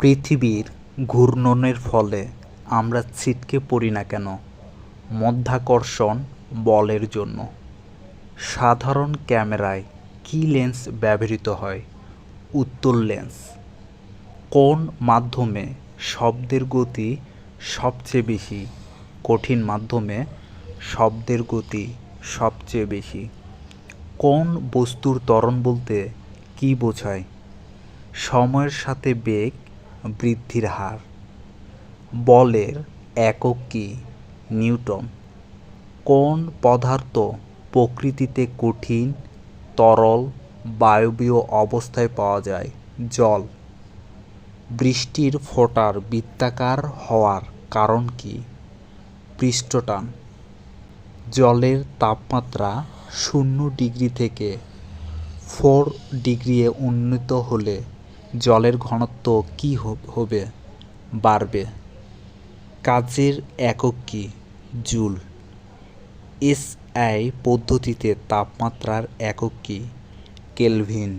পৃথিবীর ঘূর্ণনের ফলে আমরা ছিটকে পড়ি না কেন? মধ্যাকর্ষণ বলের জন্য। সাধারণ ক্যামেরায় কী লেন্স ব্যবহৃত হয়? উত্তর লেন্স। কোন মাধ্যমে শব্দের গতি সবচেয়ে বেশি? কঠিন মাধ্যমে শব্দের গতি সবচেয়ে বেশি। কোন বস্তুর ত্বরণ বলতে কী বোঝায়? সময়ের সাথে বেগ বৃদ্ধির হার। বলের একক কী? নিউটন। কোন পদার্থ প্রকৃতিতে কঠিন, তরল, বায়বীয় অবস্থায় পাওয়া যায়? জল। বৃষ্টির ফোঁটার বৃত্তাকার হওয়ার কারণ কী? পৃষ্ঠটান। জলের তাপমাত্রা শূন্য ডিগ্রি থেকে ফোর ডিগ্রি উন্নীত হলে জলের ঘনত্ব কী হবে? বাড়বে। কাজের একক কী? জুল। এসআই পদ্ধতিতে তাপমাত্রার একক কী? কেলভিন।